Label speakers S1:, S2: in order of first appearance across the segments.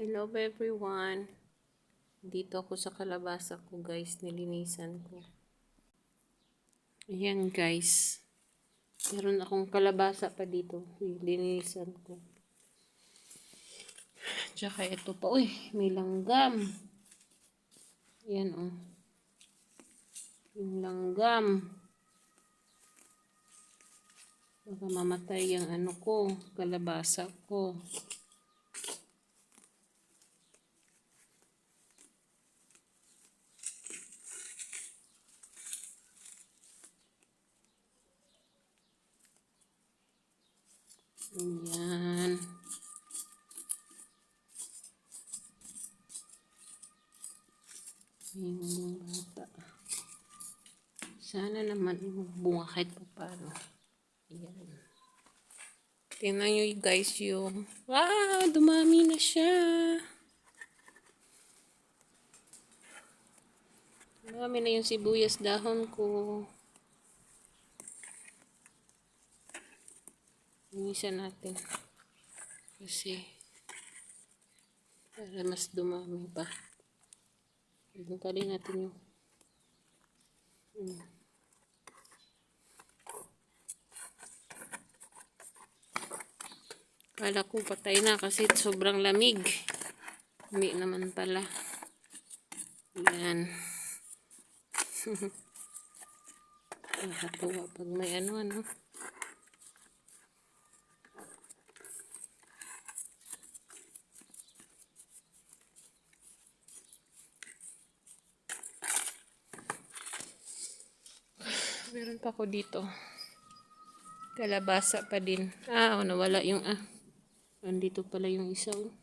S1: Hello everyone. Dito ako sa kalabasa ko guys, nilinisan ko. Ayan guys. Meron akong kalabasa pa dito. Nilinisan ko. Tsaka ito pa. Uy, may langgam. Ayan oh. Yung langgam. Baka mamatay yung ano ko, kalabasa ko. Ayan. Yung bata. Sana naman bunga kahit pa paano. Ayan. Tingnan nyo guys yung... Wow! Dumami na siya! Dumami na yung sibuyas dahon ko. Inisa natin. Kasi para mas dumami pa. Tanggalin natin yung hmm. Kala ko patay na kasi sobrang lamig. Hindi naman pala. Yan. Nakatuwa pag may ano ano. Meron pa ko dito. Kalabasa pa din. Ah, oh, nawala yung ah. Andito pala yung isa. Oh.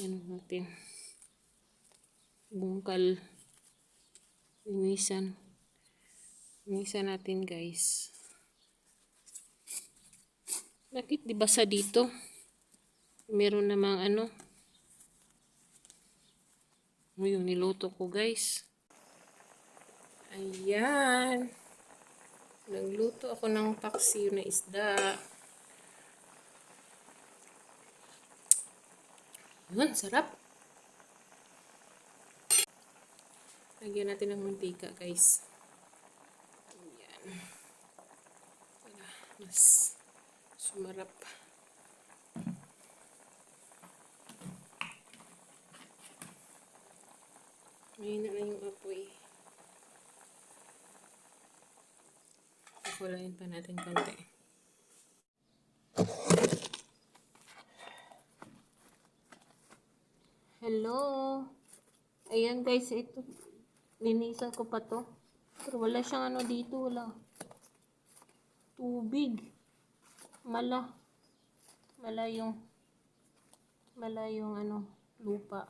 S1: Ano natin. Bungkal. Inisan. Inisan natin guys. Bakit di basa dito? Meron namang ano. Yung niluto ko guys. Ayan. Nagluto ako ng paksiw na isda. Ayan, sarap. Lagyan natin ng mantika, guys. Ayan. Para mas sumarap. Mahina na yung apoy. Kukulayin pa natin konti. Hello. Ayan guys, ito. Linisan ko pa to. Pero wala siyang ano dito, wala. Tubig. Mala. Mala yung mala yung ano, lupa.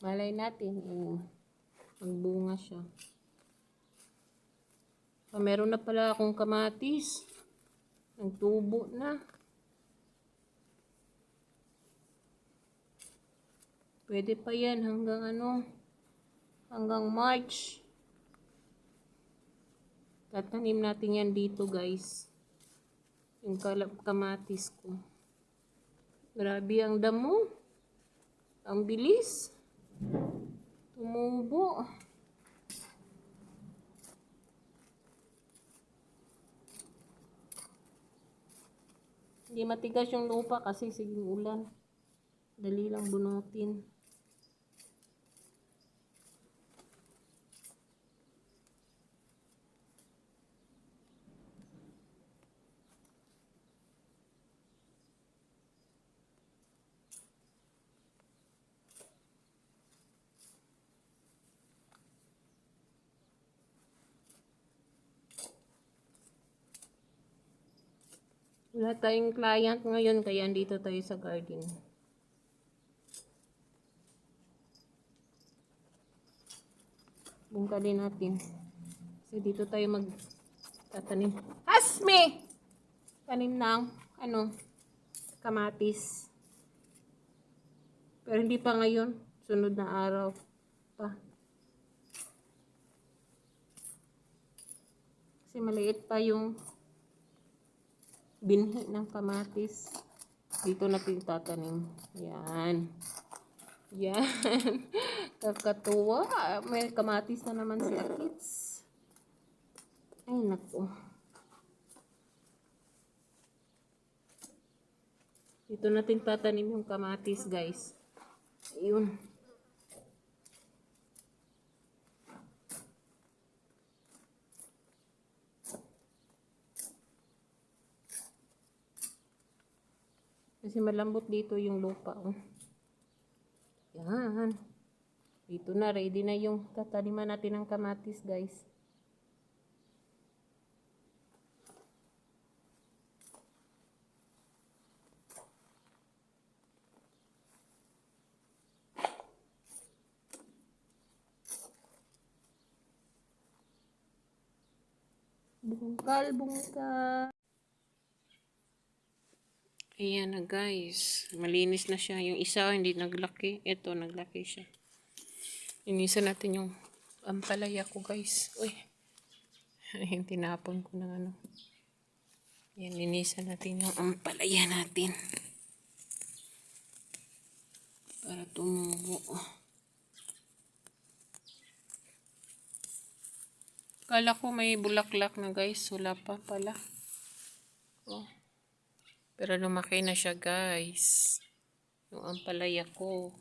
S1: Malay natin, eh, magbunga siya. Ah, meron na pala akong kamatis. Nagtubo na. Pwede pa yan hanggang ano, hanggang March. Tatanim natin yan dito guys. Yung kamatis ko. Grabe ang damo. Ang bilis. Tumubo. Hindi matigas yung lupa kasi siging ulan. Dali lang bunutin. Wala tayong client ngayon kaya andito tayo sa garden. Bungkalin natin. Kasi dito tayo mag tatanim. Asme! Tanim ng ano, kamatis. Pero hindi pa ngayon. Sunod na araw pa. Kasi maliit pa yung binhi ng kamatis. Dito natin tatanim. Yan. Yan. Kakatuwa. May kamatis na naman si Akits. Ay, naku. Dito natin tatanim yung kamatis, guys. Ayun. Kasi malambot dito yung lupa. Oh. Yan. Dito na, ready na yung tataniman natin ng kamatis, guys. Bungkal, bungkal. Ayan na guys. Malinis na siya. Yung isa hindi naglaki. Ito naglaki siya. Inisan natin yung ampalaya ko guys. Uy. Ayun, tinapon ko ng ano. Yan, linisan natin yung ampalaya natin. Para tumubo. Kala ko may bulaklak na guys. Wala pa pala. Oh. Pero lumaki na siya guys. Yung ampalaya ko.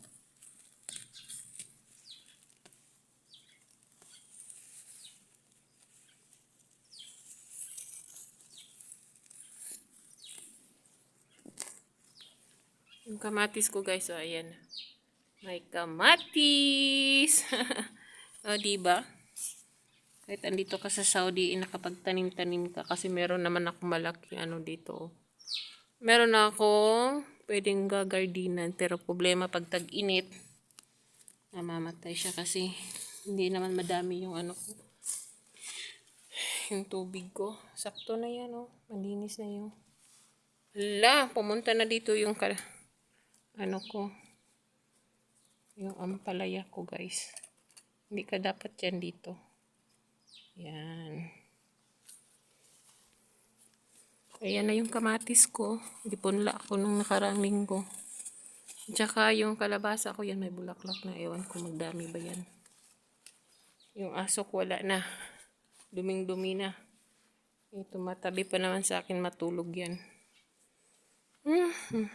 S1: Yung kamatis ko guys, oh ayan. May kamatis. o, diba? Kahit andito ka sa Saudi, nakapagtanim-tanim ka kasi meron naman ako malaki ano dito. Meron akong pwedeng gagardinan pero problema pag tag-init namamatay siya kasi hindi naman madami yung ano ko yung tubig ko. Sakto na yan oh. Malinis na yung Hala, pumunta na dito yung ka, ano ko yung ampalaya ko guys. Hindi ka dapat yan dito. Yan. Ayan na yung kamatis ko. Dipunla ako nung nakaraang linggo. Tsaka yung kalabasa ko, yan may bulaklak na. Ewan ko magdami ba yan. Yung aso ko wala na. Duming-dumi na. Ito matabi pa naman sa akin matulog yan. Hmm.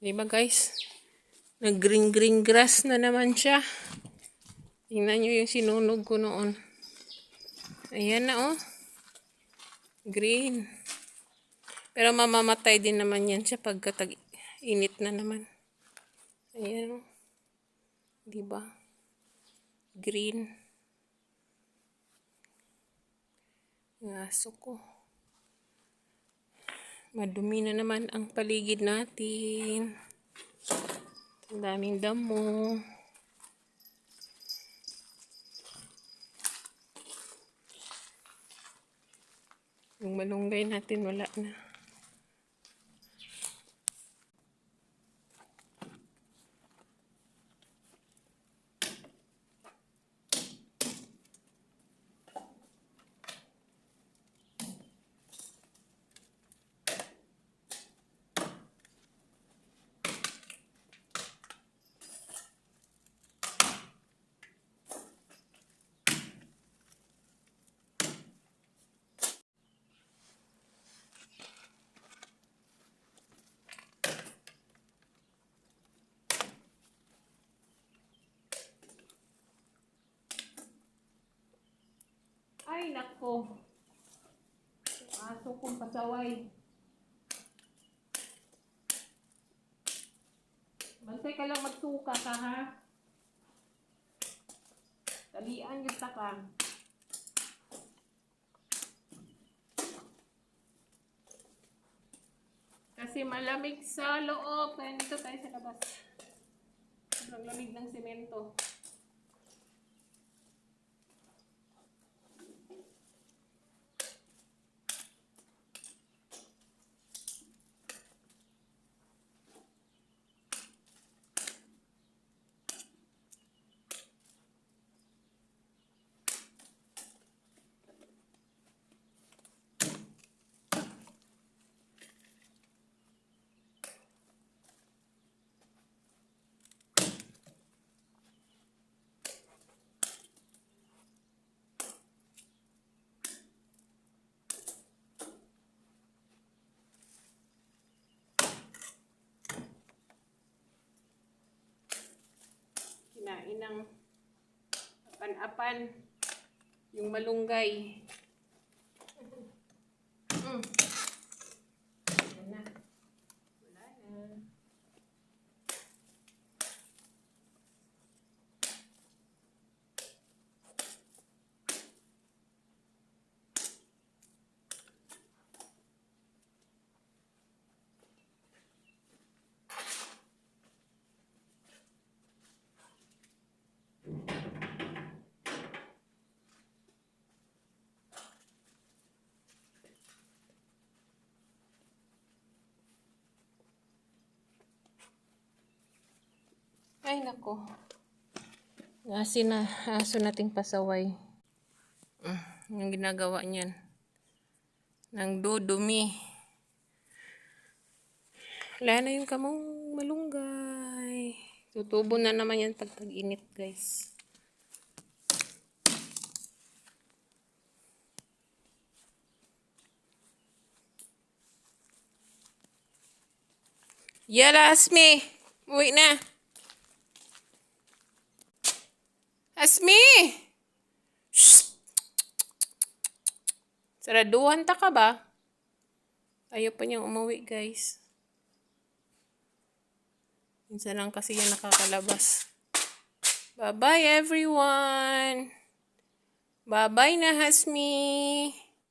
S1: Diba guys? Nag-green-green grass na naman siya. Tingnan nyo yung sinunog ko noon. Ayan na oh. Green. Pero mamamatay din naman yan siya pagka init na naman. Ayan oh. Diba? Green. Yung aso ko. Madumi na naman ang paligid natin. Ang daming damo. Malunggay natin wala na. Yung Aso kong pasaway. Bantay ka lang magsuka ka, ha? Talian yung takang. Kasi malamig sa loob. Kaya dito tayo sa labas. Sobrang lamig ng semento. Ng apan-apan. Yung malunggay. Mm. Ayan na. Wala na. Ay, nako. Asin na, aso nating pasaway. Mm, yung ginagawa niyan. Nang dudumi. Wala na yung kamong malunggay. Tutubo na naman yan pag tag-init, guys. Yala, Asmi! Uwi na. Asmi! Shh! Saraduhan ta ka ba? Ayaw pa niyang umuwi, guys. Minsan lang kasi yan nakakalabas. Bye-bye, everyone! Bye-bye na, Hasmi!